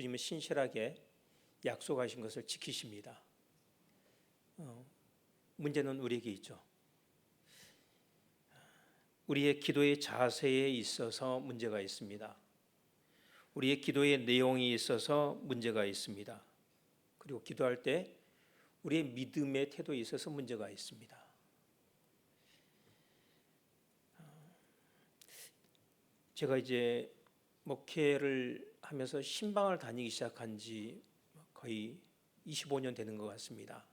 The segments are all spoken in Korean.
주님은 신실하게 약속하신 것을 지키십니다. 어, 문제는 우리에게 있죠. 우리의 기도의 자세에 있어서 문제가 있습니다. 우리의 기도의 내용이 있어서 문제가 있습니다. 그리고 기도할 때 우리의 믿음의 태도에 있어서 문제가 있습니다. 제가 이제 목회를 하면서 신방을 다니기 시작한 지 거의 25년 되는 것 같습니다.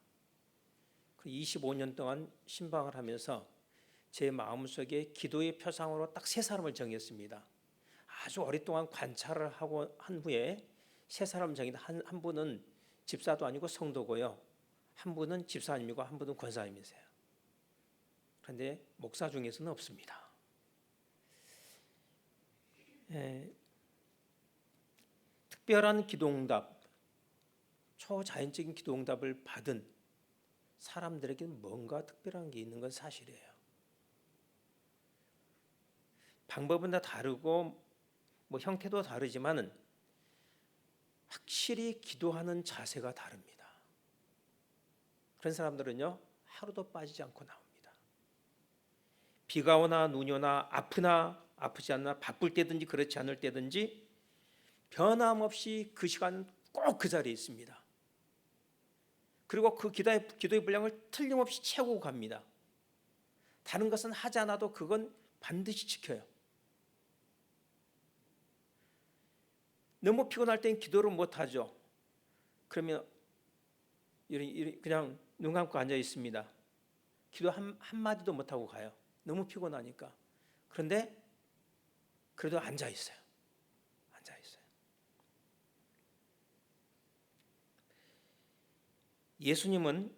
그 25년 동안 신방을 하면서 제 마음속에 기도의 표상으로 딱 세 사람을 정했습니다. 아주 오랫동안 관찰을 하고 한 후에 세 사람 정했다. 한, 한 분은 집사도 아니고 성도고요. 한 분은 집사님이고 한 분은 권사님이세요. 그런데 목사 중에서는 없습니다. 예, 특별한 기도응답, 초자연적인 기도응답을 받은 사람들에게는 뭔가 특별한 게 있는 건 사실이에요. 방법은 다 다르고 뭐 형태도 다르지만은 확실히 기도하는 자세가 다릅니다. 그런 사람들은요 하루도 빠지지 않고 나옵니다. 비가 오나 눈이 오나 아프나 아프지 않나 바쁠 때든지 그렇지 않을 때든지 변함없이 그 시간 꼭 그 자리에 있습니다. 그리고 그 기도의, 기도의 분량을 틀림없이 채우고 갑니다. 다른 것은 하지 않아도 그건 반드시 지켜요. 너무 피곤할 땐 기도를 못 하죠. 그러면 그냥 눈 감고 앉아 있습니다. 기도 한, 한 마디도 못 하고 가요. 너무 피곤하니까. 그런데 그래도 앉아 있어요. 앉아 있어요. 예수님은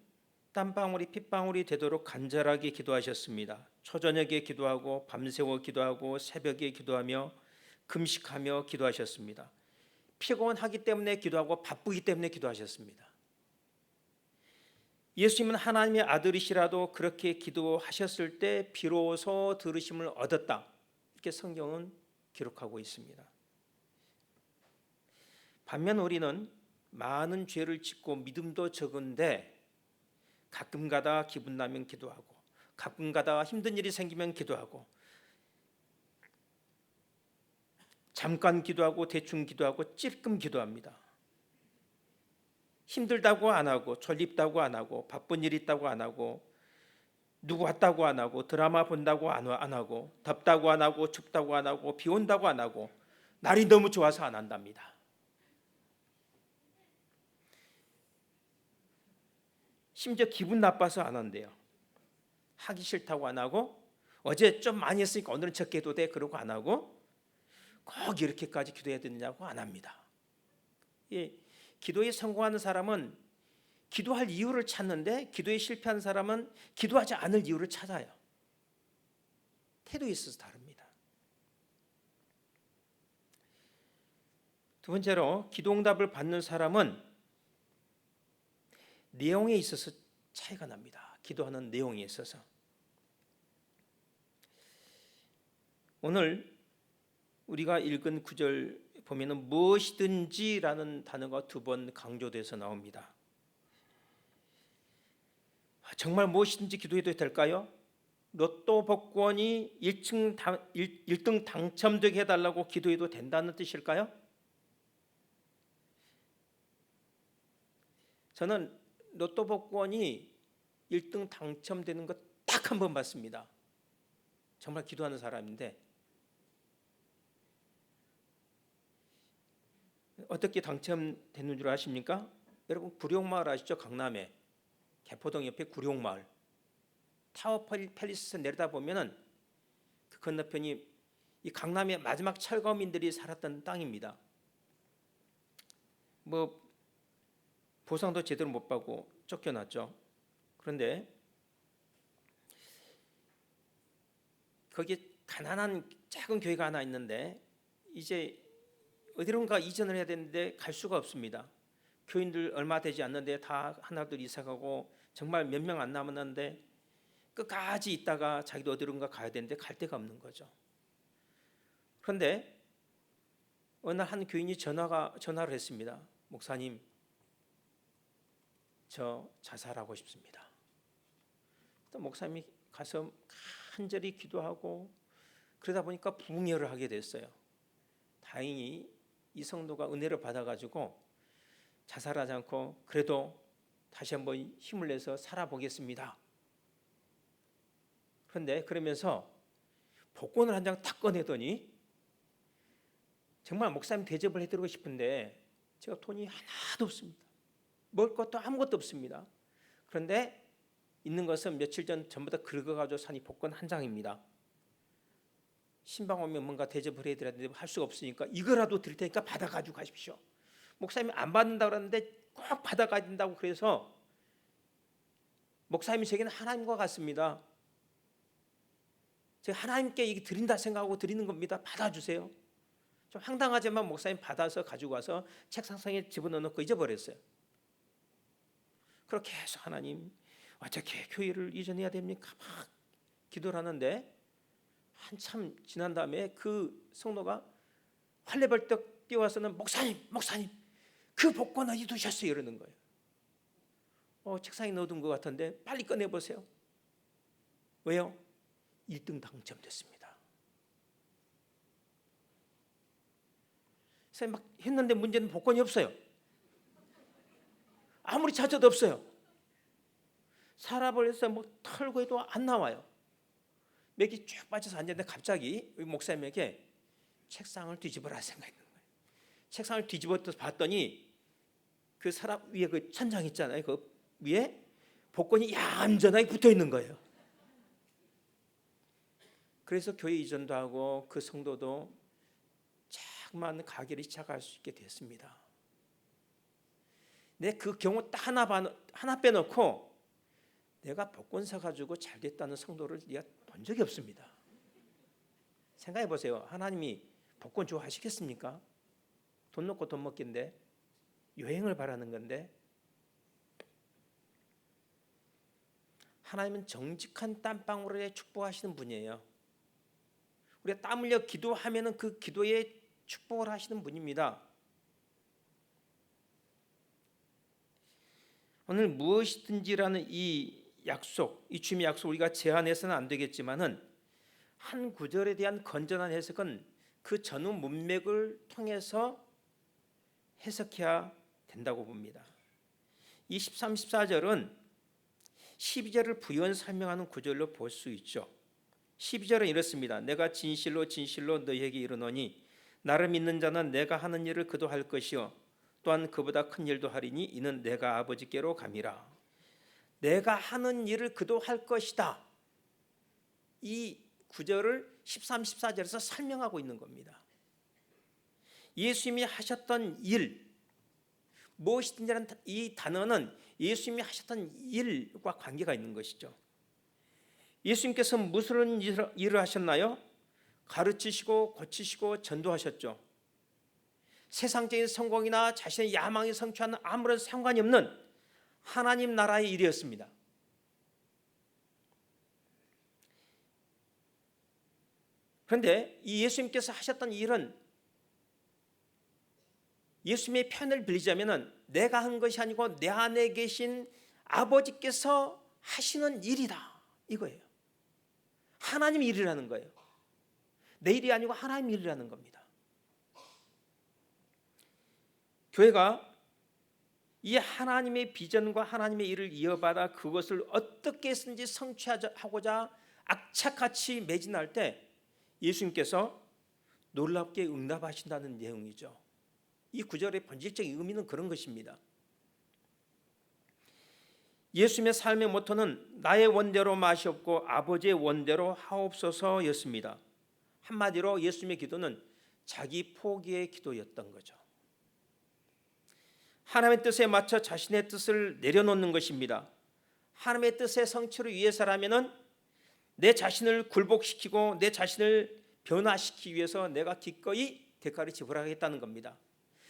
땀방울이 핏방울이 되도록 간절하게 기도하셨습니다. 초저녁에 기도하고 밤새워 기도하고 새벽에 기도하며 금식하며 기도하셨습니다. 피곤하기 때문에 기도하고 바쁘기 때문에 기도하셨습니다. 예수님은 하나님의 아들이시라도 그렇게 기도하셨을 때 비로소 들으심을 얻었다. 이렇게 성경은 기록하고 있습니다. 반면 우리는 많은 죄를 짓고 믿음도 적은데 가끔가다 기분 나면 기도하고 가끔가다 힘든 일이 생기면 기도하고 잠깐 기도하고 대충 기도하고 찔끔 기도합니다. 힘들다고 안 하고 졸립다고 안 하고 바쁜 일 있다고 안 하고 누구 왔다고 안 하고 드라마 본다고 안 하고 덥다고 안 하고 춥다고 안 하고 비 온다고 안 하고 날이 너무 좋아서 안 한답니다. 심지어 기분 나빠서 안 한대요. 하기 싫다고 안 하고 어제 좀 많이 했으니까 오늘은 적게 해도 돼 그러고 안 하고 꼭 이렇게까지 기도해야 되느냐고 안 합니다. 예, 기도에 성공하는 사람은 기도할 이유를 찾는데 기도에 실패한 사람은 기도하지 않을 이유를 찾아요. 태도에 있어서 다릅니다. 두 번째로 기도 응답을 받는 사람은 내용에 있어서 차이가 납니다. 기도하는 내용에 있어서. 오늘 우리가 읽은 구절 보면은 무엇이든지라는 단어가 두 번 강조돼서 나옵니다. 정말 무엇이든지 기도해도 될까요? 로또 복권이 1층 당, 1, 등 당첨되게 해달라고 기도해도 된다는 뜻일까요? 저는 로또 복권이 1등 당첨되는 것딱한 번 봤습니다. 정말 기도하는 사람인데 어떻게 당첨되는 줄 아십니까? 여러분 구룡마을 아시죠? 강남에 개포동 옆에 구룡마을 타워 팰리스 내려다 보면은 그 건너편이 이 강남의 마지막 철거민들이 살았던 땅입니다. 뭐 보상도 제대로 못 받고 쫓겨났죠. 그런데 거기 가난한 작은 교회가 하나 있는데 이제 어디론가 이전을 해야 되는데 갈 수가 없습니다. 교인들 얼마 되지 않는데 다 하나둘 이사 가고 정말 몇 명 안 남았는데 끝까지 있다가 자기도 어디론가 가야 되는데 갈 데가 없는 거죠. 그런데 어느 날 한 교인이 전화가 전화를 했습니다. 목사님, 저 자살하고 싶습니다. 또 목사님이 가서 간절히 기도하고 그러다 보니까 부흥회를 하게 됐어요. 다행히 이 성도가 은혜를 받아가지고 자살하지 않고 그래도 다시 한번 힘을 내서 살아보겠습니다. 그런데 그러면서 복권을 한장딱 꺼내더니 정말 목사님 대접을 해드리고 싶은데 제가 돈이 하나도 없습니다. 먹을 것도 아무것도 없습니다. 그런데 있는 것은 며칠 전 전부 다 긁어가지고 산이 복권 한 장입니다. 신방 오면 뭔가 대접을 해드려야 되는데 할 수가 없으니까 이거라도 드릴 테니까 받아가지고 가십시오. 목사님이 안 받는다 그러는데 꼭 받아가야 된다고 그래서 목사님이 제게는 하나님과 같습니다. 제가 하나님께 이게 드린다 생각하고 드리는 겁니다. 받아주세요. 좀 황당하지만 목사님 받아서 가지고 와서 책상상에 집어넣고 잊어버렸어요. 그렇게 해서 하나님 어떻게 교회를 이전해야 됩니까? 막 기도를 하는데 한참 지난 다음에 그 성도가 활레벌떡 뛰어와서는 목사님, 목사님, 그 복권 어디 두셨어요? 이러는 거예요. 어, 책상에 넣어둔 것 같은데 빨리 꺼내 보세요. 왜요? 1등 당첨됐습니다. 선생님 막 했는데 문제는 복권이 없어요. 아무리 찾아도 없어요. 살아버려서 뭐 털고 해도 안 나와요. 맥이 쭉 빠져서 앉았는데 갑자기 목사님에게 책상을 뒤집어라 생각했는 거예요. 책상을 뒤집어서 봤더니 그 사람 위에 그 천장 있잖아요. 그 위에 복권이 얌전하게 붙어 있는 거예요. 그래서 교회 이전도 하고 그 성도도 자꾸만 가게를 시작할 수 있게 됐습니다. 내 그 경우 딱 하나 하나 빼놓고 내가 복권 사가지고 잘 됐다는 성도를 내가 본 적이 없습니다. 생각해 보세요. 하나님이 복권 좋아하시겠습니까? 돈 넣고 돈 먹긴데 여행을 바라는 건데 하나님은 정직한 땀방울에 축복하시는 분이에요. 우리가 땀 흘려 기도하면은 그 기도에 축복을 하시는 분입니다. 오늘 무엇이든지라는 이 약속, 이 주님의 약속 우리가 제한해서는 안 되겠지만은 한 구절에 대한 건전한 해석은 그 전후 문맥을 통해서 해석해야 된다고 봅니다. 이 13, 14절은 12절을 부연 설명하는 구절로 볼 수 있죠. 12절은 이렇습니다. 내가 진실로 진실로 너희에게 이르노니 나를 믿는 자는 내가 하는 일을 그도 할 것이요 또한 그보다 큰 일도 하리니 이는 내가 아버지께로 감이라. 내가 하는 일을 그도 할 것이다. 이 구절을 13, 14절에서 설명하고 있는 겁니다. 예수님이 하셨던 일 무엇이든지라는 이 단어는 예수님이 하셨던 일과 관계가 있는 것이죠. 예수님께서 무슨 일을 하셨나요? 가르치시고 고치시고 전도하셨죠. 세상적인 성공이나 자신의 야망이 성취하는 아무런 상관이 없는 하나님 나라의 일이었습니다. 그런데 이 예수님께서 하셨던 일은 예수님의 편을 빌리자면은 내가 한 것이 아니고 내 안에 계신 아버지께서 하시는 일이다 이거예요. 하나님 일이라는 거예요. 내 일이 아니고 하나님 일이라는 겁니다. 교회가 이 하나님의 비전과 하나님의 일을 이어받아 그것을 어떻게 해서든지 성취하고자 악착같이 매진할 때 예수님께서 놀랍게 응답하신다는 내용이죠. 이 구절의 본질적인 의미는 그런 것입니다. 예수님의 삶의 모토는 나의 원대로 마시옵고 아버지의 원대로 하옵소서였습니다. 한마디로 예수님의 기도는 자기 포기의 기도였던 거죠. 하나님의 뜻에 맞춰 자신의 뜻을 내려놓는 것입니다. 하나님의 뜻의 성취를 위해서라면은 내 자신을 굴복시키고 내 자신을 변화시키기 위해서 내가 기꺼이 대가를 지불하겠다는 겁니다.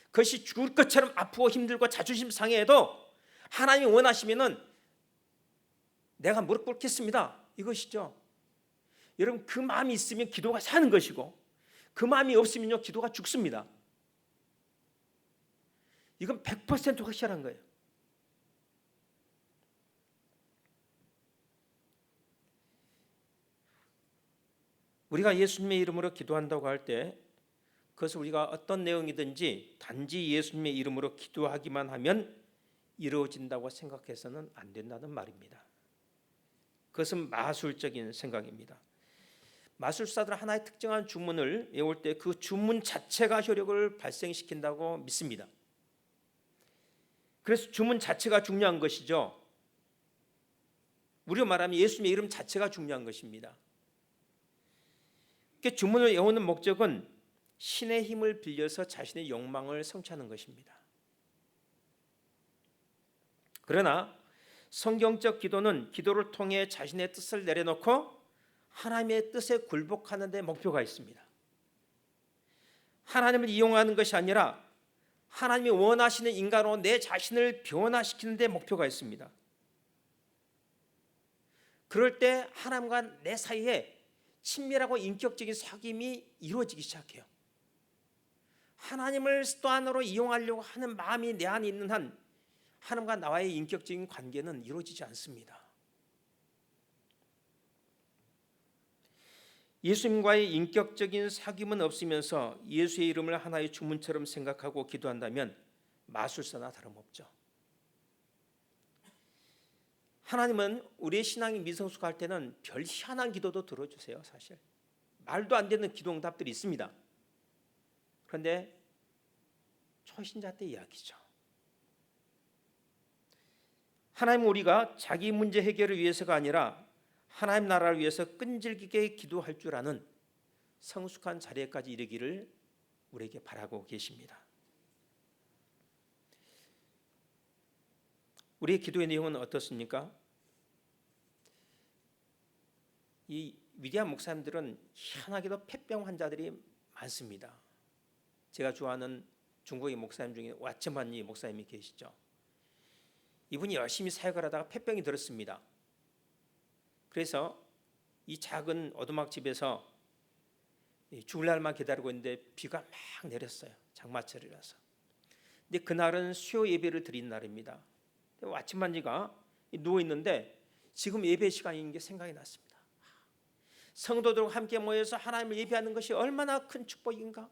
그것이 죽을 것처럼 아프고 힘들고 자존심 상해도 하나님이 원하시면은 내가 무릎 꿇겠습니다. 이것이죠. 여러분 그 마음이 있으면 기도가 사는 것이고 그 마음이 없으면요 기도가 죽습니다. 이건 100% 확실한 거예요. 우리가 예수님의 이름으로 기도한다고 할 때 그것을 우리가 어떤 내용이든지 단지 예수님의 이름으로 기도하기만 하면 이루어진다고 생각해서는 안 된다는 말입니다. 그것은 마술적인 생각입니다. 마술사들은 하나의 특정한 주문을 외울 때 그 주문 자체가 효력을 발생시킨다고 믿습니다. 그래서 주문 자체가 중요한 것이죠. 우리로 말하면 예수님의 이름 자체가 중요한 것입니다. 그 주문을 외우는 목적은 신의 힘을 빌려서 자신의 욕망을 성취하는 것입니다. 그러나 성경적 기도는 기도를 통해 자신의 뜻을 내려놓고 하나님의 뜻에 굴복하는 데 목표가 있습니다. 하나님을 이용하는 것이 아니라 하나님이 원하시는 인간으로 내 자신을 변화시키는 데 목표가 있습니다. 그럴 때 하나님과 내 사이에 친밀하고 인격적인 사귐이 이루어지기 시작해요. 하나님을 또 안으로 이용하려고 하는 마음이 내 안에 있는 한 하나님과 나와의 인격적인 관계는 이루어지지 않습니다. 예수님과의 인격적인 사귐은 없으면서 예수의 이름을 하나의 주문처럼 생각하고 기도한다면 마술사나 다름없죠. 하나님은 우리의 신앙이 미성숙할 때는 별 희한한 기도도 들어주세요. 사실 말도 안 되는 기도응답들이 있습니다. 그런데 초신자 때 이야기죠. 하나님 우리가 자기 문제 해결을 위해서가 아니라 하나님 나라를 위해서 끈질기게 기도할 줄 아는 성숙한 자리에까지 이르기를 우리에게 바라고 계십니다. 우리의 기도의 내용은 어떻습니까? 이 위대한 목사님들은 희한하게도 폐병 환자들이 많습니다. 제가 좋아하는 중국의 목사님 중에 왓츠만니 목사님이 계시죠. 이분이 열심히 사역을 하다가 폐병이 들었습니다. 그래서 이 작은 오두막 집에서 죽을 날만 기다리고 있는데 비가 막 내렸어요. 장마철이라서. 근데 그날은 수요 예배를 드린 날입니다. 왓츠만니가 누워 있는데 지금 예배 시간인 게 생각이 났습니다. 성도들과 함께 모여서 하나님을 예배하는 것이 얼마나 큰 축복인가?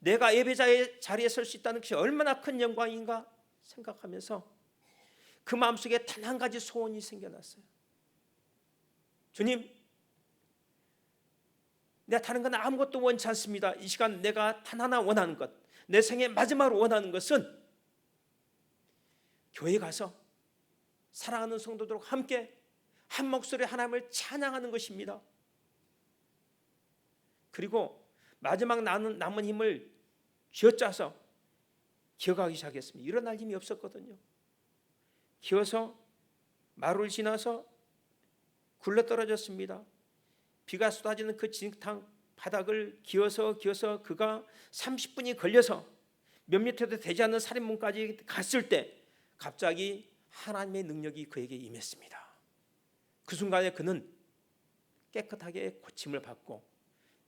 내가 예배자의 자리에 설 수 있다는 것이 얼마나 큰 영광인가 생각하면서 그 마음속에 단 한 가지 소원이 생겨났어요. 주님, 내가 다른 건 아무것도 원치 않습니다. 이 시간 내가 단 하나 원하는 것, 내 생애 마지막으로 원하는 것은 교회 가서 사랑하는 성도들과 함께 한 목소리 하나님을 찬양하는 것입니다. 그리고 마지막 남은, 남은 힘을 쥐어짜서 기어가기 시작했습니다. 일어날 힘이 없었거든요. 기어서 마루를 지나서 굴러 떨어졌습니다. 비가 쏟아지는 그 진흙탕 바닥을 기어서 기어서 그가 30분이 걸려서 몇 미터도 되지 않는 살인문까지 갔을 때 갑자기 하나님의 능력이 그에게 임했습니다. 그 순간에 그는 깨끗하게 고침을 받고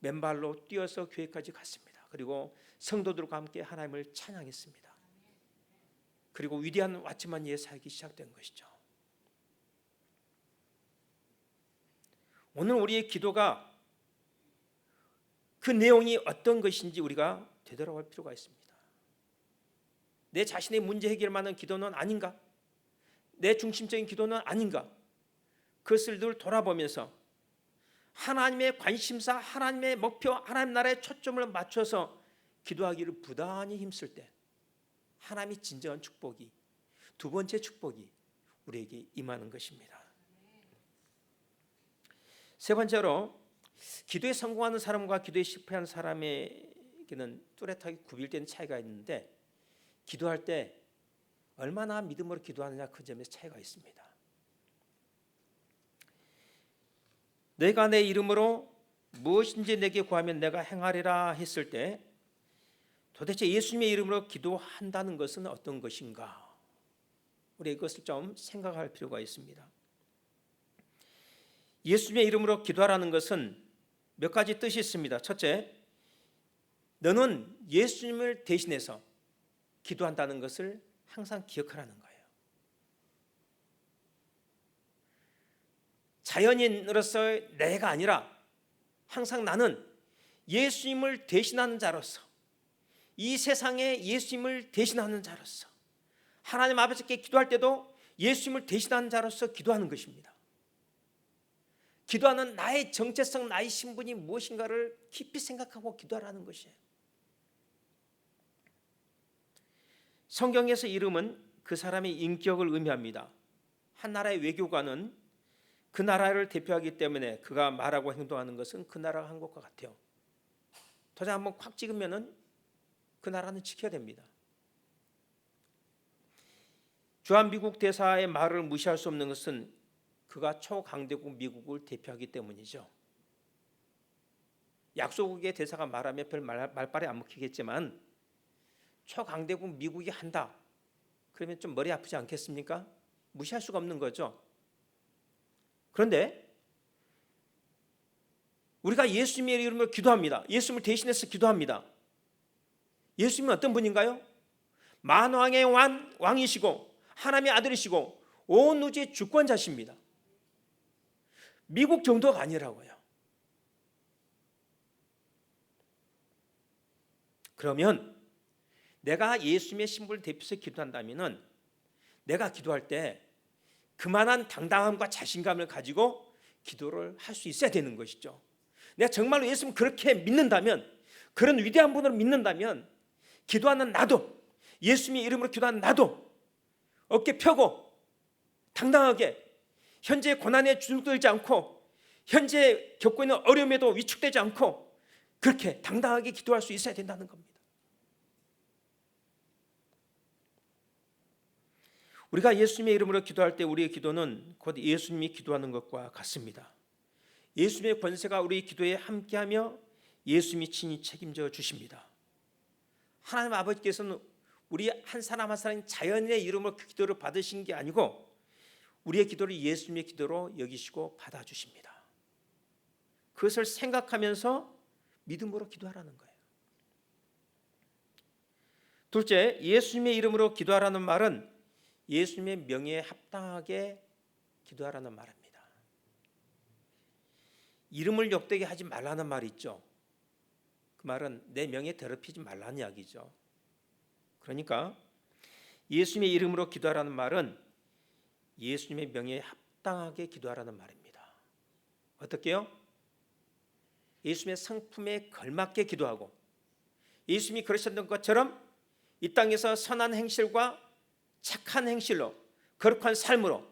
맨발로 뛰어서 교회까지 갔습니다. 그리고 성도들과 함께 하나님을 찬양했습니다. 그리고 위대한 와치만이의 사역이 시작된 것이죠. 오늘 우리의 기도가 그 내용이 어떤 것인지 우리가 되돌아볼 필요가 있습니다. 내 자신의 문제 해결만한 기도는 아닌가? 내 중심적인 기도는 아닌가? 그것을 늘 돌아보면서 하나님의 관심사, 하나님의 목표, 하나님 나라의 초점을 맞춰서 기도하기를 부단히 힘쓸 때 하나님의 진정한 축복이 두 번째 축복이 우리에게 임하는 것입니다. 세 번째로 기도에 성공하는 사람과 기도에 실패하는 사람에게는 뚜렷하게 구별되는 차이가 있는데 기도할 때 얼마나 믿음으로 기도하느냐 그 점에서 차이가 있습니다. 내가 내 이름으로 무엇인지 내게 구하면 내가 행하리라 했을 때 도대체 예수님의 이름으로 기도한다는 것은 어떤 것인가? 우리 이것을 좀 생각할 필요가 있습니다. 예수님의 이름으로 기도하라는 것은 몇 가지 뜻이 있습니다. 첫째, 너는 예수님을 대신해서 기도한다는 것을 항상 기억하라는 거예요. 자연인으로서 내가 아니라 항상 나는 예수님을 대신하는 자로서 이 세상에 예수님을 대신하는 자로서 하나님 아버지께 기도할 때도 예수님을 대신하는 자로서 기도하는 것입니다. 기도하는 나의 정체성, 나의 신분이 무엇인가를 깊이 생각하고 기도하라는 것이에요. 성경에서 이름은 그 사람의 인격을 의미합니다. 한 나라의 외교관은 그 나라를 대표하기 때문에 그가 말하고 행동하는 것은 그 나라가 한 것과 같아요. 도장 한번 콱 찍으면은 그 나라는 지켜야 됩니다. 주한 미국 대사의 말을 무시할 수 없는 것은 그가 초강대국 미국을 대표하기 때문이죠. 약소국의 대사가 말하면 별 말, 말발에 안 먹히겠지만 초강대국 미국이 한다. 그러면 좀 머리 아프지 않겠습니까? 무시할 수가 없는 거죠. 그런데 우리가 예수님의 이름으로 기도합니다. 예수님을 대신해서 기도합니다. 예수님은 어떤 분인가요? 만왕의 왕, 왕이시고 하나님의 아들이시고 온 우주의 주권자십니다. 미국 정도가 아니라고요. 그러면 내가 예수님의 신분을 대표해서 기도한다면은 내가 기도할 때 그만한 당당함과 자신감을 가지고 기도를 할 수 있어야 되는 것이죠. 내가 정말로 예수님 그렇게 믿는다면 그런 위대한 분을 믿는다면 기도하는 나도 예수님의 이름으로 기도하는 나도 어깨 펴고 당당하게 현재 고난에 주눅들지 않고 현재 겪고 있는 어려움에도 위축되지 않고 그렇게 당당하게 기도할 수 있어야 된다는 겁니다. 우리가 예수님의 이름으로 기도할 때 우리의 기도는 곧 예수님이 기도하는 것과 같습니다. 예수님의 권세가 우리 기도에 함께하며 예수님이 친히 책임져 주십니다. 하나님 아버지께서는 우리 한 사람 한 사람 자연의 이름으로 그 기도를 받으신 게 아니고 우리의 기도를 예수님의 기도로 여기시고 받아주십니다. 그것을 생각하면서 믿음으로 기도하라는 거예요. 둘째, 예수님의 이름으로 기도하라는 말은 예수님의 명예에 합당하게 기도하라는 말입니다. 이름을 욕되게 하지 말라는 말이 있죠. 그 말은 내 명예 더럽히지 말라는 이야기죠. 그러니까 예수님의 이름으로 기도하라는 말은 예수님의 명예에 합당하게 기도하라는 말입니다. 어떻게요? 예수님의 성품에 걸맞게 기도하고 예수님이 그러셨던 것처럼 이 땅에서 선한 행실과 착한 행실로 거룩한 삶으로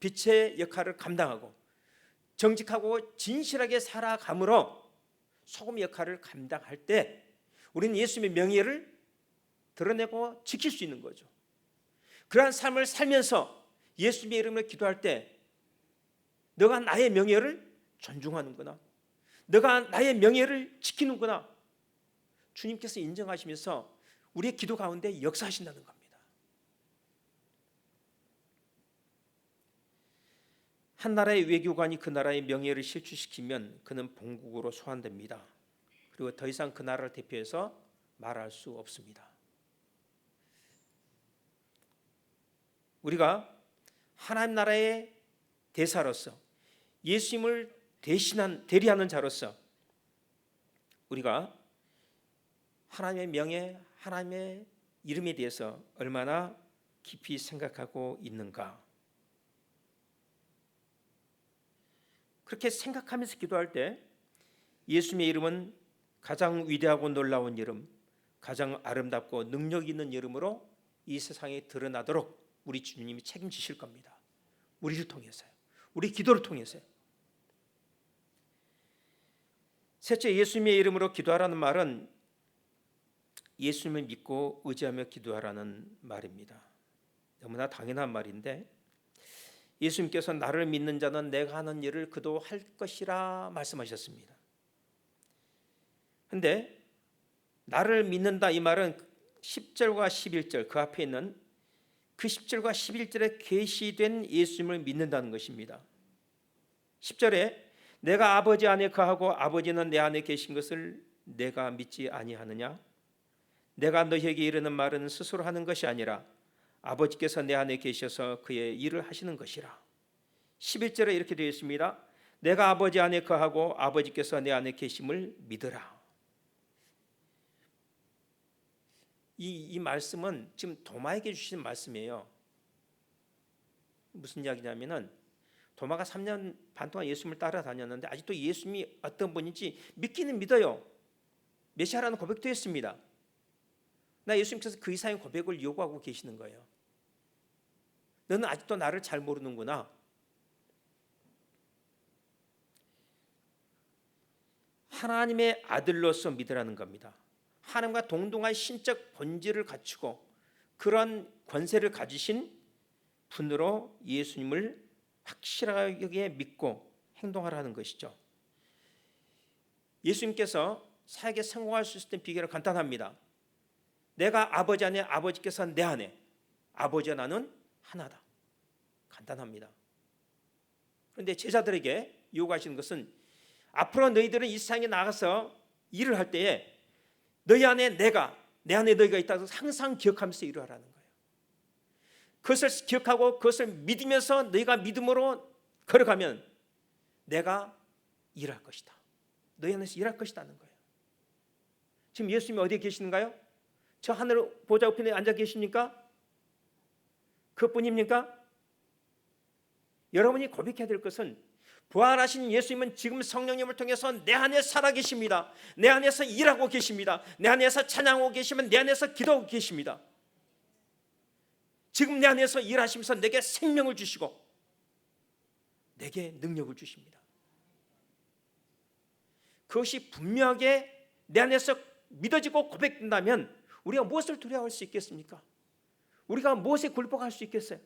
빛의 역할을 감당하고 정직하고 진실하게 살아감으로 소금 역할을 감당할 때 우리는 예수님의 명예를 드러내고 지킬 수 있는 거죠. 그러한 삶을 살면서 예수님의 이름으로 기도할 때 너가 나의 명예를 존중하는구나. 너가 나의 명예를 지키는구나. 주님께서 인정하시면서 우리의 기도 가운데 역사하신다는 겁니다. 한 나라의 외교관이 그 나라의 명예를 실추시키면 그는 본국으로 소환됩니다. 그리고 더 이상 그 나라를 대표해서 말할 수 없습니다. 우리가 하나님 나라의 대사로서 예수님을 대신한 대리하는 자로서 우리가 하나님의 명예, 하나님의 이름에 대해서 얼마나 깊이 생각하고 있는가? 그렇게 생각하면서 기도할 때 예수님의 이름은 가장 위대하고 놀라운 이름, 가장 아름답고 능력 있는 이름으로 이 세상에 드러나도록 우리 주님이 책임지실 겁니다. 우리를 통해서요. 우리 기도를 통해서요. 셋째 예수님의 이름으로 기도하라는 말은 예수님을 믿고 의지하며 기도하라는 말입니다. 너무나 당연한 말인데 예수님께서 나를 믿는 자는 내가 하는 일을 그도 할 것이라 말씀하셨습니다. 근데 나를 믿는다 이 말은 10절과 11절 그 앞에 있는 그 10절과 11절에 계시된 예수님을 믿는다는 것입니다. 10절에 내가 아버지 안에 거하고 아버지는 내 안에 계신 것을 내가 믿지 아니하느냐? 내가 너희에게 이르는 말은 스스로 하는 것이 아니라 아버지께서 내 안에 계셔서 그의 일을 하시는 것이라. 11절에 이렇게 되어 있습니다. 내가 아버지 안에 거하고 아버지께서 내 안에 계심을 믿으라. 이, 이 말씀은 지금 도마에게 주시는 말씀이에요. 무슨 이야기냐면은 도마가 3년 반 동안 예수님을 따라다녔는데 아직도 예수님이 어떤 분인지 믿기는 믿어요. 메시아라는 고백도 했습니다. 나 예수님께서 그 이상의 고백을 요구하고 계시는 거예요. 너는 아직도 나를 잘 모르는구나. 하나님의 아들로서 믿으라는 겁니다. 하나님과 동등한 신적 본질을 갖추고 그런 권세를 가지신 분으로 예수님을 확실하게 믿고 행동하라는 것이죠. 예수님께서 사역에 성공할 수 있을 비결은 간단합니다. 내가 아버지 안에 아버지께서 내 안에 아버지와 나는 하나다. 간단합니다. 그런데 제자들에게 요구하시는 것은 앞으로 너희들은 이 세상에 나가서 일을 할 때에 너희 안에 내가 내 안에 너희가 있다고 항상 기억하면서 일을 하라는 거예요. 그것을 기억하고 그것을 믿으면서 너희가 믿음으로 걸어가면 내가 일할 것이다. 너희 안에서 일할 것이다는 거예요. 지금 예수님이 어디에 계시는가요? 저 하늘 보좌 우편에 앉아 계십니까? 그뿐입니까? 여러분이 고백해야 될 것은 부활하신 예수님은 지금 성령님을 통해서 내 안에 살아 계십니다. 내 안에서 일하고 계십니다. 내 안에서 찬양하고 계시면 내 안에서 기도하고 계십니다. 지금 내 안에서 일하시면서 내게 생명을 주시고 내게 능력을 주십니다. 그것이 분명하게 내 안에서 믿어지고 고백된다면 우리가 무엇을 두려워할 수 있겠습니까? 우리가 무엇에 굴복할 수 있겠어요?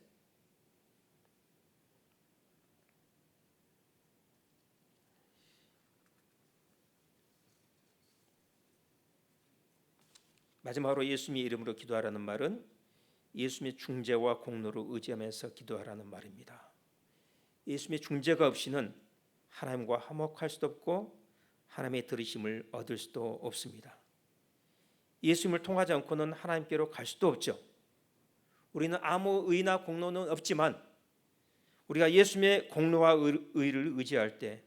마지막으로 예수님의 이름으로 기도하라는 말은 예수님의 중재와 공로를 의지하면서 기도하라는 말입니다. 예수님의 중재가 없이는 하나님과 화목할 수도 없고 하나님의 들으심을 얻을 수도 없습니다. 예수님을 통하지 않고는 하나님께로 갈 수도 없죠. 우리는 아무 의나 공로는 없지만 우리가 예수님의 공로와 의를 의지할 때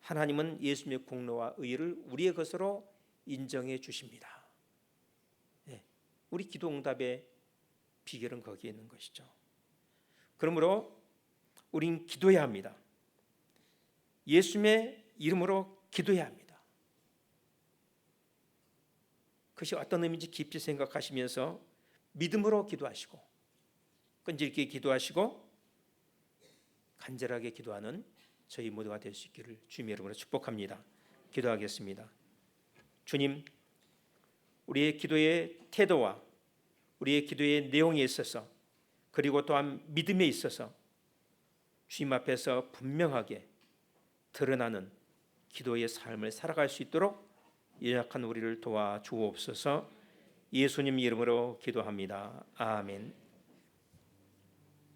하나님은 예수님의 공로와 의를 우리의 것으로 인정해 주십니다. 네, 우리 기도 응답의 비결은 거기에 있는 것이죠. 그러므로 우린 기도해야 합니다. 예수님의 이름으로 기도해야 합니다. 그것이 어떤 의미인지 깊이 생각하시면서 믿음으로 기도하시고 끈질기게 기도하시고 간절하게 기도하는 저희 모두가 될 수 있기를 주님의 이름으로 축복합니다. 기도하겠습니다. 주님, 우리의 기도의 태도와 우리의 기도의 내용에 있어서 그리고 또한 믿음에 있어서 주님 앞에서 분명하게 드러나는 기도의 삶을 살아갈 수 있도록 연약한 우리를 도와 주옵소서. 예수님 이름으로 기도합니다. 아멘.